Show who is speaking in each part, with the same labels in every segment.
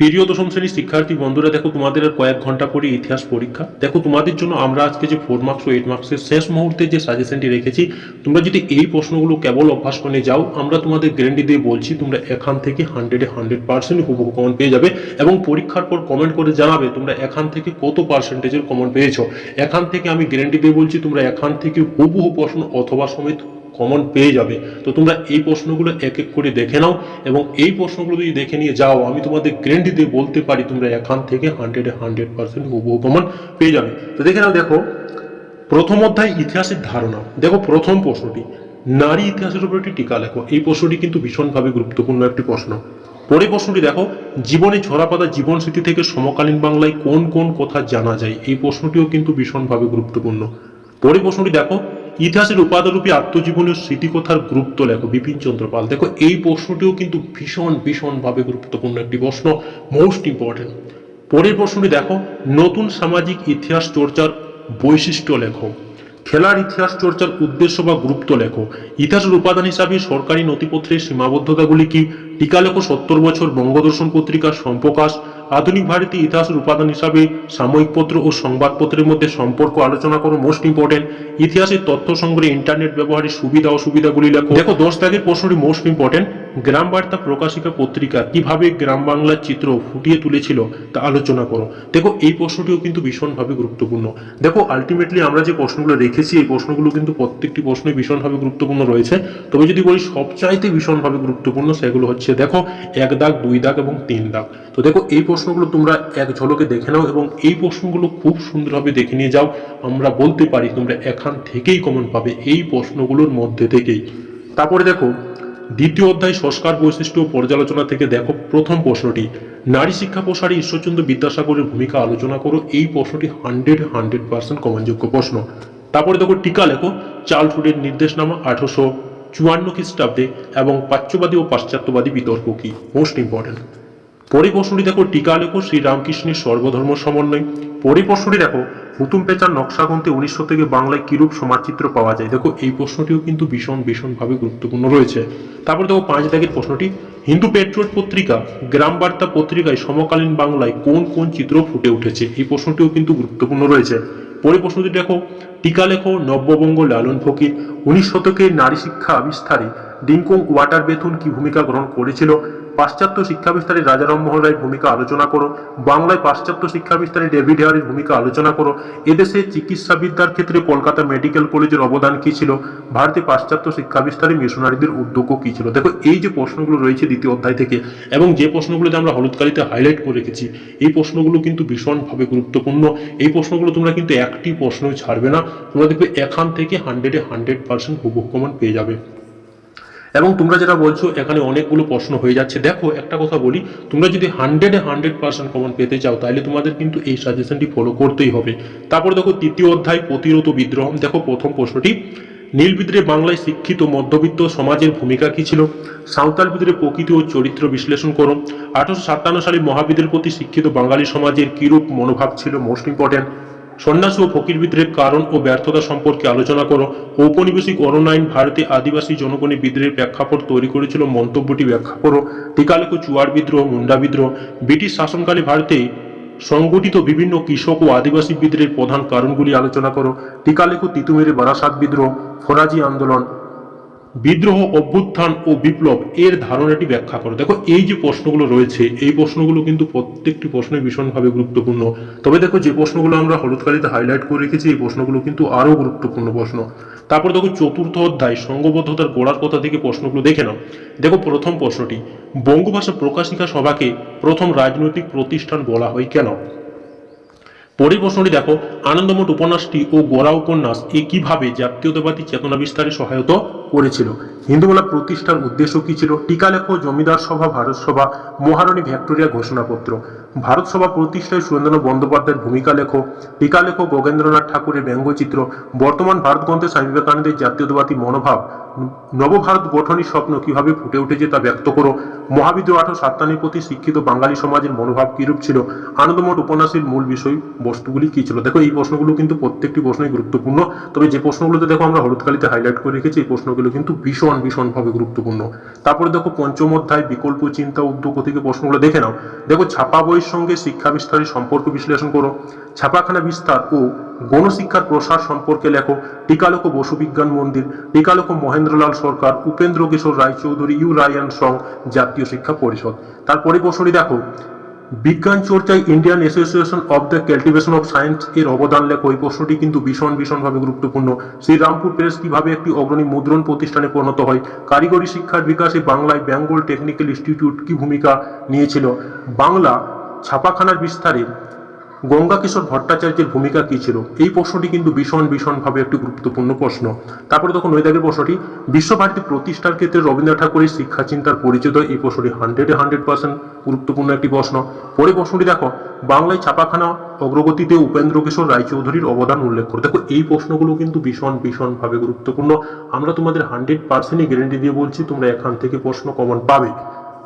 Speaker 1: প্রিয় দশম শ্রেণির শিক্ষার্থী বন্ধুরা, দেখো তোমাদের আর কয়েক ঘণ্টা পরে ইতিহাস পরীক্ষা। দেখো তোমাদের জন্য আমরা আজকে যে ফোর মার্কস ও এইট মার্কসের শেষ মুহূর্তে যে সাজেশনটি রেখেছি, তোমরা যদি এই প্রশ্নগুলো কেবল অভ্যাস করে যাও, আমরা তোমাদের গ্যারেন্টি দিয়ে বলছি তোমরা এখান থেকে হান্ড্রেডে হান্ড্রেড পার্সেন্ট হুবহু কমন পেয়ে যাবে এবং পরীক্ষার পর কমেন্ট করে জানাবে তোমরা এখান থেকে কত পার্সেন্টেজের কমন পেয়েছ। এখান থেকে আমি গ্যারেন্টি দিয়ে বলছি তোমরা এখান থেকে হুবহু প্রশ্ন অথবা সমেত কমন পেয়ে যাবে। তো তোমরা এই প্রশ্নগুলো এক এক করে দেখে নাও এবং এই প্রশ্নগুলো যদি দেখে নিয়ে যাও, আমি তোমাদের গ্যারেন্টি দিয়ে বলতে পারি তোমরা এখান থেকে হান্ড্রেডে হান্ড্রেড পার্সেন্ট হুবহু কমন পেয়ে যাবে। তো দেখে নাও দেখো, প্রথম অধ্যায় ইতিহাসের ধারণা। দেখো প্রথম প্রশ্নটি, নারী ইতিহাসের উপর একটি টিকা লেখো। এই প্রশ্নটি কিন্তু ভীষণভাবে গুরুত্বপূর্ণ একটি প্রশ্ন। পরে প্রশ্নটি দেখো, জীবনে ঝরাপাতা জীবন স্মৃতি থেকে সমকালীন বাংলায় কোন কোন কথা জানা যায়? এই প্রশ্নটিও কিন্তু ভীষণভাবে গুরুত্বপূর্ণ। পরে প্রশ্নটি দেখো ইতিহাসের উপাদানরূপী আত্মজীবনীয় স্মৃতিকথার গুরুত্ব লেখো বিপিন চন্দ্র পাল। দেখো, এই প্রশ্নটিও কিন্তু ভীষণ, ভীষণভাবে গুরুত্বপূর্ণ একটি প্রশ্ন মোস্ট ইম্পর্টেন্ট পরের প্রশ্নটি দেখো, নতুন সামাজিক ইতিহাস চর্চার বৈশিষ্ট্য লেখো। খেলার ইতিহাস চর্চার উদ্দেশ্য বা গুরুত্ব লেখো। ইতিহাসের উপাদান হিসাবে সরকারি নথিপত্রের সীমাবদ্ধতাগুলি কি? টিকা লেখো সত্তর বছর বঙ্গদর্শন পত্রিকার সম্প্রকাশ, আধুনিক ভারতীয় ইতিহাসের উপাদান হিসাবে সাময়িকপত্র ও সংবাদপত্রের মধ্যে সম্পর্ক আলোচনা করো মোস্ট ইম্পর্টেন্ট ইতিহাসের তথ্য সংগ্রহে ইন্টারনেট ব্যবহারের সুবিধা অসুবিধাগুলি লেখো। দেখো, দশ দাগের প্রশ্নটি মোস্ট ইম্পর্টেন্ট গ্রাম বার্তা প্রকাশিকা পত্রিকা কীভাবে গ্রাম বাংলার চিত্র ফুটিয়ে তুলেছিল তা আলোচনা করো। দেখো, এই প্রশ্নটিও কিন্তু ভীষণভাবে গুরুত্বপূর্ণ। দেখো আলটিমেটলি আমরা যে প্রশ্নগুলো রেখেছি, এই প্রশ্নগুলো কিন্তু প্রত্যেকটি প্রশ্নই ভীষণভাবে গুরুত্বপূর্ণ রয়েছে। তবে যদি বলি সবচাইতে ভীষণভাবে গুরুত্বপূর্ণ, সেগুলো হচ্ছে দেখো, এক দাগ, দুই দাগ এবং তিন দাগ। তো দেখো, এই প্রশ্নগুলো তোমরা এক ঝলকে দেখে নাও এবং এই প্রশ্নগুলো খুব সুন্দরভাবে দেখে নিয়ে যাও। আমরা বলতে পারি তোমরা এখান থেকেই কমন পাবে এই প্রশ্নগুলোর মধ্যে থেকেই। তারপরে দেখো, দ্বিতীয় অধ্যায় সংস্কার বৈশিষ্ট্য পর্যালোচনা থেকে দেখো প্রথম প্রশ্নটি। নারী শিক্ষা প্রসারে ঈশ্বরচন্দ্র বিদ্যাসাগরের ভূমিকা আলোচনা করো। এই প্রশ্নটি হান্ড্রেড হান্ড্রেড পার্সেন্ট কমনযোগ্য প্রশ্ন। তারপরে দেখো টিকা লেখো চার্লসুডের নির্দেশনামা আঠারোশো চুয়ান্ন খ্রিস্টাব্দে এবং প্রাচ্যবাদী ও পাশ্চাত্যবাদী বিতর্ক কি? মোস্ট ইম্পর্টেন্ট পরে প্রশ্নটি দেখো, টিকা লেখো শ্রীরামকৃষ্ণের সর্বধর্ম সমন্বয়। পরে প্রশ্নটি দেখো, হুতুম পেচার নকশাগ্রন্থে উনিশশো থেকে বাংলায় কিরূপ সমাজচিত্র পাওয়া যায়? দেখো, এই প্রশ্নটিও কিন্তু ভীষণ, ভীষণভাবে গুরুত্বপূর্ণ রয়েছে। তারপর দেখো, পাঁচ দাগের প্রশ্নটি, হিন্দু পেট্রোট পত্রিকা গ্রাম বার্তা পত্রিকায় সমকালীন বাংলায় কোন কোন চিত্র ফুটে উঠেছে? এই প্রশ্নটিও কিন্তু গুরুত্বপূর্ণ রয়েছে। পরে প্রশ্নটি দেখো, টিকা লেখো, নব্যবঙ্গ লালন ফকির। উনিশ শতকের নারী শিক্ষা বিস্তারে ডিঙ্কং ওয়াটার বেথুন কি ভূমিকা গ্রহণ করেছিল? পাশ্চাত্য শিক্ষা বিস্তারে রাজা রামমোহন রায়ের ভূমিকা আলোচনা করো, বাংলায় পাশ্চাত্য শিক্ষা বিস্তারে ডেভিড হেয়ারের ভূমিকা আলোচনা করো, এদেশে চিকিৎসাবিদ্যার ক্ষেত্রে কলকাতা মেডিকেল কলেজের অবদান কী ছিল, ভারতে পাশ্চাত্য শিক্ষা বিস্তারে মিশনারিদের উদ্যোগও কী ছিল? দেখো, এই যে প্রশ্নগুলো রয়েছে দ্বিতীয় অধ্যায় থেকে, এবং যে প্রশ্নগুলোতে আমরা হলুদ কালিতে হাইলাইট করে রেখেছি, এই প্রশ্নগুলো কিন্তু ভীষণভাবে গুরুত্বপূর্ণ। এই প্রশ্নগুলো তোমরা কিন্তু একটি প্রশ্নই ছাড়বে না, তোমরা দেখবে এখান থেকে হান্ড্রেডে হান্ড্রেড পার্সেন্ট হুবহু কমন পেয়ে যাবে। এবং তোমরা যেটা বলছো, এখানে অনেকগুলো প্রশ্ন হয়ে যাচ্ছে। দেখো, একটা কথা বলি, তোমরা যদি হান্ড্রেডে হান্ড্রেড পার্সেন্ট কমন পেতে চাও, তাহলে তোমাদের কিন্তু এই সাজেশনটি ফলো করতেই হবে। তারপর দেখো, তৃতীয় অধ্যায়, প্রতিরোধ বিদ্রোহ। দেখো, প্রথম প্রশ্নটি, নীল বিদ্রোহে বাংলায় শিক্ষিত মধ্যবিত্ত সমাজের ভূমিকা কি ছিল? সাঁওতাল বিদ্রোহে প্রকৃতি ও চরিত্র বিশ্লেষণ করো। আঠারোশো সাতান্ন সালে মহাবিদের প্রতি শিক্ষিত বাঙালি সমাজের কিরূপ মনোভাব ছিল মোস্ট ইম্পর্টেন্ট সন্ন্যাসী ও ফকির বিদ্রোহের কারণ ও ব্যর্থতা সম্পর্কে আলোচনা করো। ঔপনিবেশিক অরণ্যায়ন ভারতে আদিবাসী জনগণের বিদ্রোহের প্রেক্ষাপট তৈরি করেছিল মন্তব্যটি ব্যাখ্যা করো। টিকালেখ চুয়ার বিদ্রোহ, মুন্ডা বিদ্রোহ, ব্রিটিশ শাসনকালে ভারতে সংগঠিত বিভিন্ন কৃষক ও আদিবাসী বিদ্রোহের প্রধান কারণগুলি আলোচনা করো। টিকালেখ তিতুমেরে বারাসাত বিদ্রোহ, ফরাজি আন্দোলন বিদ্রোহ, অভ্যুত্থান ও বিপ্লব এর ধারণাটি ব্যাখ্যা করো। দেখো, এই যে প্রশ্নগুলো রয়েছে, এই প্রশ্নগুলো কিন্তু প্রত্যেকটি প্রশ্নই ভীষণভাবে গুরুত্বপূর্ণ। তবে দেখো, যে প্রশ্নগুলো আমরা হলুদ কালিতে হাইলাইট করে রেখেছি, এই প্রশ্নগুলো কিন্তু আরও গুরুত্বপূর্ণ প্রশ্ন। তারপর দেখো, চতুর্থ অধ্যায় সংঘবদ্ধতার গোড়ার কথা থেকে প্রশ্নগুলো দেখে নাও। দেখো, প্রথম প্রশ্নটি, বঙ্গভাষা প্রকাশিকা সভাকে প্রথম রাজনৈতিক প্রতিষ্ঠান বলা হয় কেন? পরের প্রশ্নটি দেখো, আনন্দমঠ উপন্যাসটি ও গোড়া উপন্যাস এ কীভাবে জাতীয়তাবাদী চেতনা বিস্তারে সহায়তা করেছিল? হিন্দুমেলা প্রতিষ্ঠার উদ্দেশ্য কি ছিল? টিকা লেখো জমিদার সভা, ভারত সভা মহারানী ভিক্টোরিয়া ঘোষণাপত্র। ভারত সভা প্রতিষ্ঠায় সুরেন্দ্রনাথ বন্দ্যোপাধ্যায়ের ভূমিকা লেখ টিকা লেখো গগেন্দ্রনাথ ঠাকুরের ব্যঙ্গচিত্র, বর্তমান ভারত গ্রন্থে স্বামী বিবেকানন্দের জাতীয়তাবাদী মনোভাব নবভারত গঠনের স্বপ্ন। কীভাবে ফুটে উঠেছে তা ব্যক্ত করো। মহাবিদ্রোহ আঠারো সাত্তানের প্রতি শিক্ষিত বাঙালি সমাজের মনোভাব কিরূপ ছিল? আনন্দমঠ উপন্যাসের মূল বিষয়, বস্তুগুলি কি ছিল? দেখো, এই প্রশ্নগুলো কিন্তু প্রত্যেকটি প্রশ্নই গুরুত্বপূর্ণ। তবে যে প্রশ্নগুলোতে দেখো, আমরা হলুদ কালিতে হাইলাইট করে রেখেছি, এই প্রশ্নগুলো কিন্তু ভীষণ, ভীষণভাবে গুরুত্বপূর্ণ। তারপরে দেখো, পঞ্চম অধ্যায়, বিকল্প চিন্তা, উদ্যোগ থেকে প্রশ্নগুলো দেখে নাও। দেখো, ছাপা বইয়ের সঙ্গে শিক্ষা বিস্তারের সম্পর্ক বিশ্লেষণ করো। ছাপাখানা বিস্তার ও গণশিক্ষার প্রসার সম্পর্কে লেখো। টিকালোক বসু বিজ্ঞান মন্দির, টিকালোক মহেন্দ্রলাল সরকার, উপেন্দ্র কিশোর রায়চৌধুরী, ইউ রায়ান সং, জাতীয় শিক্ষা পরিষদ। তারপরে প্রশ্নটি দেখো। বিজ্ঞান চর্চায় Indian Association of the Cultivation of Science এর অবদান লেখো। এই প্রশ্নটি কিন্তু ভীষণ, ভীষণভাবে গুরুত্বপূর্ণ। শ্রীরামপুর প্রেস কীভাবে একটি অগ্রণী মুদ্রণ প্রতিষ্ঠানে পরিণত হয়? কারিগরি শিক্ষার বিকাশে বাংলায় বেঙ্গল টেকনিক্যাল ইনস্টিটিউট কি ভূমিকা নিয়েছিল? বাংলা ছাপাখানার বিস্তারে গঙ্গা কিশোর ভট্টাচার্যের ভূমিকা কী ছিল? এই প্রশ্নটি কিন্তু ভীষণ, ভীষণভাবে একটি গুরুত্বপূর্ণ প্রশ্ন। তারপরে তখন নৈদাগের প্রশ্নটি। বিশ্বভারতী প্রতিষ্ঠার ক্ষেত্রে রবীন্দ্রনাথ ঠাকুরের শিক্ষা চিন্তার পরিচিত এই প্রশ্নটি হান্ড্রেডে হান্ড্রেড পার্সেন্ট গুরুত্বপূর্ণ একটি প্রশ্ন। পরে প্রশ্নটি দেখো, বাংলায় ছাপাখানা অগ্রগতিতে উপেন্দ্র কিশোর রায়চৌধুরীর অবদান উল্লেখ করো। দেখো, এই প্রশ্নগুলো কিন্তু ভীষণ, ভীষণভাবে গুরুত্বপূর্ণ। আমরা তোমাদের হান্ড্রেড পার্সেন্টই গ্যারেন্টি দিয়ে বলছি, তোমরা এখান থেকে প্রশ্ন কমন পাবে।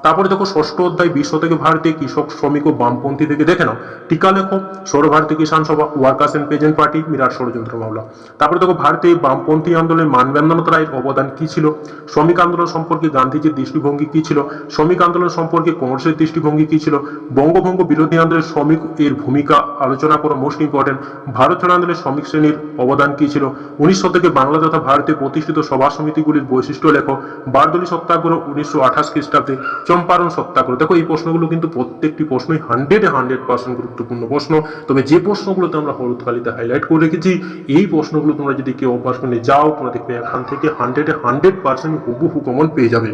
Speaker 1: তারপরে দেখো ষষ্ঠ অধ্যায় বিশ্ব থেকে ভারতে কৃষক শ্রমিক ও বামপন্থী থেকে, দেখে নাও, টিকা লেখো সর্বভারতীয় Kisan Sabha, Workers and Peasant Party, বিরাট ষড়যন্ত্র মামলা। তারপরে দেখো ভারতে বামপন্থী আন্দোলনে মানবেন্দ্রনাথ রায়ের অবদান কি ছিল? শ্রমিক আন্দোলন সম্পর্কে গান্ধীজির দৃষ্টিভঙ্গি কি ছিল? শ্রমিক আন্দোলন সম্পর্কে কংগ্রেসের দৃষ্টিভঙ্গি কি ছিল? বঙ্গভঙ্গ বিরোধী আন্দোলনের শ্রমিক এর ভূমিকা আলোচনা করা মোস্ট ইম্পর্টেন্ট ভারত ছাড়ো আন্দোলনের শ্রমিক শ্রেণির অবদান কি ছিল? উনিশ শতকে বাংলা তথা ভারতে প্রতিষ্ঠিত সভা সমিতিগুলির বৈশিষ্ট্য লেখো। বারদলি সত্যাগ্রহ উনিশশো আঠাশ খ্রিস্টাব্দে। চম্পারণ সত্যাগ্রহ। দেখো, এই প্রশ্নগুলো কিন্তু প্রত্যেকটি প্রশ্নই হান্ড্রেডে হান্ড্রেড পার্সেন্ট গুরুত্বপূর্ণ প্রশ্ন। তবে যে প্রশ্নগুলোতে আমরা হলুদ কালিতে হাইলাইট করে রেখেছি, এই প্রশ্নগুলো তোমরা যদি কেউ অভ্যাস করে যাও, তোমরা দেখবে এখান থেকে হান্ড্রেডে হান্ড্রেড পার্সেন্ট হুবহু কমন পেয়ে যাবে।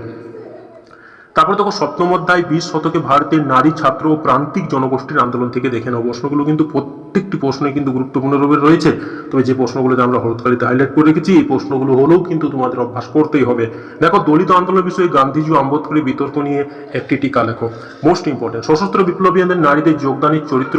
Speaker 1: তারপরে তখন সপ্তম অধ্যায়, বিশ শতকে ভারতের নারী, ছাত্র ও প্রান্তিক জনগোষ্ঠীর আন্দোলন থেকে দেখে নাও প্রশ্নগুলো। কিন্তু প্রত্যেকটি প্রশ্নে কিন্তু গুরুত্বপূর্ণ রূপে রয়েছে। তবে যে প্রশ্নগুলোতে আমরা হলুদকালিতে হাইলাইট করে রেখেছি, এই প্রশ্নগুলো হলেও কিন্তু তোমাদের অভ্যাস করতেই হবে। দেখো, দলিত আন্দোলনের বিষয়ে গান্ধীজি ও আম্বেদকরের বিতর্ক নিয়ে একটি টিকা লেখো। মোস্ট ইম্পর্টেন্ট সশস্ত্র বিপ্লবীদের নারীদের যোগদানের চরিত্র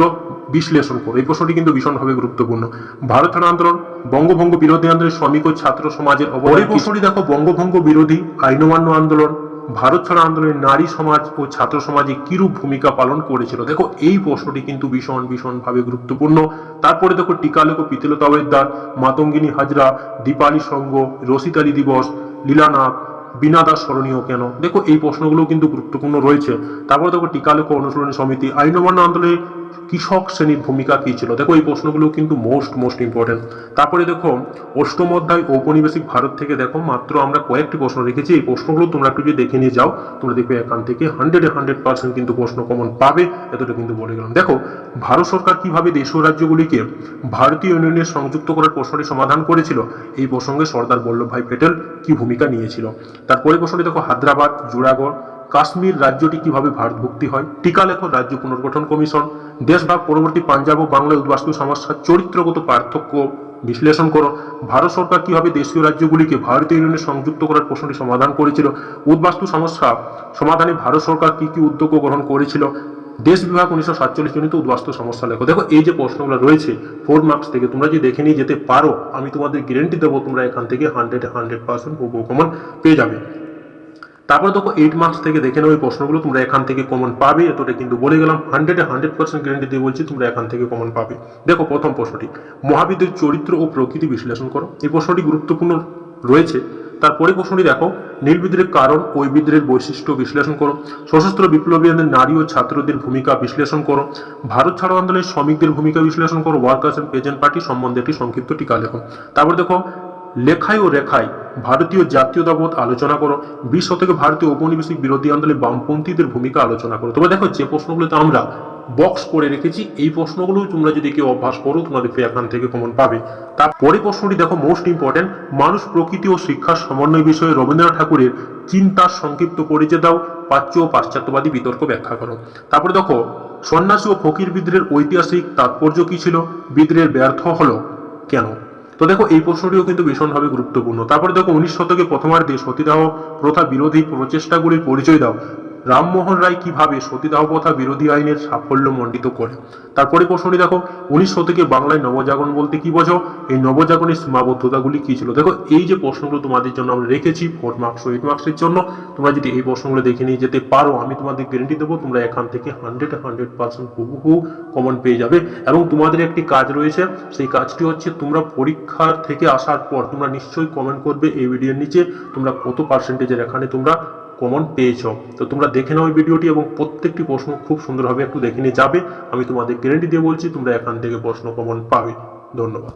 Speaker 1: বিশ্লেষণ করো। এই প্রশ্নটি কিন্তু ভীষণভাবে গুরুত্বপূর্ণ। ভারত ছাড়ো আন্দোলন, বঙ্গভঙ্গ বিরোধী আন্দোলনের শ্রমিক ও ছাত্র সমাজের অবদান প্রশ্নটি দেখো, বঙ্গভঙ্গ বিরোধী আইনমান্য আন্দোলন ভারত ছাড়া আন্দোলনে নারী সমাজ ও ছাত্র সমাজে কিরূপ ভূমিকা পালন করেছিল? দেখো, এই প্রশ্নটি কিন্তু ভীষণ, ভীষণভাবে গুরুত্বপূর্ণ। তারপরে দেখো টিকালেখ পিতলতা ওয়েদ্দার মাতঙ্গিনী হাজরা, দীপালি সংঘ রসিতালি দিবস, লীলানাথ বিনা দাস স্মরণীয় কেন? দেখো, এই প্রশ্নগুলো কিন্তু গুরুত্বপূর্ণ রয়েছে। তারপরে দেখো টিকালেখ অনুশীলনী সমিতি আইন অমান্য আন্দোলনে কৃষক শ্রেণির ভূমিকা কি ছিল? দেখো, এই প্রশ্নগুলো কিন্তু মোস্ট মোস্ট ইম্পর্টেন্ট তারপরে দেখো, অষ্টম অধ্যায় ঔপনিবেশিক ভারত থেকে দেখো, মাত্র আমরা কয়েকটি প্রশ্ন রেখেছি। এই প্রশ্নগুলো তোমরা একটু যদি দেখে নিয়ে যাও, তোমরা দেখবে এখান থেকে হান্ড্রেডে হান্ড্রেড পার্সেন্ট কিন্তু প্রশ্ন কমন পাবে, এতটা কিন্তু বলে গেলাম। দেখো, ভারত সরকার কীভাবে দেশীয় রাজ্যগুলিকে ভারতীয় ইউনিয়নে সংযুক্ত করার প্রশ্নটি সমাধান করেছিল? এই প্রসঙ্গে সর্দার বল্লভভাই প্যাটেল কি ভূমিকা নিয়েছিল? তারপরে প্রশ্নটি দেখো, হায়দ্রাবাদ জুড়াগড় কাশ্মীর রাজ্যটি কীভাবে ভারতভুক্তি হয়? টিকা লেখ রাজ্য পুনর্গঠন কমিশন, দেশভাগ পরবর্তী পাঞ্জাব ও বাংলায় উদ্বাস্তু সমস্যার চরিত্রগত পার্থক্য বিশ্লেষণ করো। ভারত সরকার কীভাবে দেশীয় রাজ্যগুলিকে ভারতীয় ইউনিয়নে সংযুক্ত করার প্রশ্নটি সমাধান করেছিল? উদ্বাস্তু সমস্যা সমাধানে ভারত সরকার কি কি উদ্যোগ গ্রহণ করেছিল? দেশ বিভাগ উনিশশো সাতচল্লিশ জনিত উদ্বাস্তু সমস্যা লেখো। দেখো, এই যে প্রশ্নগুলো রয়েছে ফোর মার্কস থেকে তোমরা যদি দেখে নিয়ে যেতে পারো, আমি তোমাদের গ্যারেন্টি দেবো, তোমরা এখান থেকে হান্ড্রেড হান্ড্রেড পার্সেন্ট পেয়ে যাবে। তারপরে দেখো এইট মার্কস থেকে দেখে নাও এই প্রশ্নগুলো, তোমরা এখান থেকে কমন পাবে। এতটা কিন্তু বলে গেলাম হান্ড্রেডে হান্ড্রেড পার্সেন্ট গ্যারেন্টি দিয়ে বলছি, তোমরা এখান থেকে কমন পাবে। দেখো প্রথম প্রশ্নটি মহাবিদ্যের চরিত্র ও প্রকৃতি বিশ্লেষণ করো। এই প্রশ্নটি গুরুত্বপূর্ণ রয়েছে। তারপরে প্রশ্নটি দেখো, নীল বিদ্রোহের কারণ ওই বিদ্রোহের বৈশিষ্ট্য বিশ্লেষণ করো। সশস্ত্র বিপ্লবীদের নারী ও ছাত্রদের ভূমিকা বিশ্লেষণ করো। ভারত ছাড়ো আন্দোলনের শ্রমিকদের ভূমিকা বিশ্লেষণ করো। ওয়ার্কার্স এন্ড পেজেন্ট পার্টি সম্বন্ধে একটি সংক্ষিপ্ত টিকা লেখো। তারপর দেখো লেখায় ও রেখায় ভারতীয় জাতীয়তাবোধ আলোচনা করো। বিশ শতকে ভারতীয় ঔপনিবেশিক বিরোধী আন্দোলনে বামপন্থীদের ভূমিকা আলোচনা করো। তবে দেখো যে প্রশ্নগুলোতে আমরা বক্স করে রেখেছি, এই প্রশ্নগুলো তোমরা যদি কেউ অভ্যাস করো তোমাদের এখান থেকে কমন পাবে। তারপরে প্রশ্নটি দেখো মোস্ট ইম্পর্টেন্ট মানুষ প্রকৃতি ও শিক্ষার সমন্বয় বিষয়ে রবীন্দ্রনাথ ঠাকুরের চিন্তার সংক্ষিপ্ত পরিচয় দাও প্রাচ্য ও পাশ্চাত্যবাদী বিতর্ক ব্যাখ্যা করো। তারপরে দেখো, সন্ন্যাসী ও ফকির বিদ্রোহের ঐতিহাসিক তাৎপর্য কি ছিল? বিদ্রোহের ব্যর্থ হলো কেন? তো দেখো, এই প্রশ্নটিও কিন্তু ভীষণভাবে গুরুত্বপূর্ণ। তারপরে দেখো, উনিশ শতকে প্রথমার্ধে সতীদাহ প্রথা বিরোধী প্রচেষ্টাগুলির পরিচয় দাও। রামমোহন রায় কীভাবে সতীদাহ প্রথা বিরোধী আইনের সাফল্য মণ্ডিত করে? তারপরে প্রশ্নটি দেখো, উনিশ শতকে বাংলায় নবজাগরণ বলতে কি বোঝো? এই নবজাগরণের সীমাবদ্ধতাগুলি কি ছিল? দেখো, এই যে প্রশ্নগুলো তোমাদের জন্য আমরা রেখেছি ফোর মার্কস ও এইট মার্কসের জন্য, তোমরা যদি এই প্রশ্নগুলো দেখে নিয়ে যেতে পারো, আমি তোমাদের গ্যারেন্টি দেবো, তোমরা এখান থেকে হান্ড্রেড হান্ড্রেড পার্সেন্ট হুবহু কমন পেয়ে যাবে। এবং তোমাদের একটি কাজ রয়েছে, সেই কাজটি হচ্ছে তোমরা পরীক্ষার থেকে আসার পর তোমরা নিশ্চয়ই কমেন্ট করবে এই ভিডিওর নিচে, তোমরা কত পার্সেন্টেজের এখানে তোমরা কমন পেয়েছ। তো তোমরা দেখে নাও এই ভিডিওটি এবং প্রত্যেকটি প্রশ্ন খুব সুন্দরভাবে একটু দেখে নিয়ে যাবে। আমি তোমাদের গ্যারেন্টি দিয়ে বলছি, তোমরা এখান থেকে প্রশ্ন কমন পাবে। ধন্যবাদ।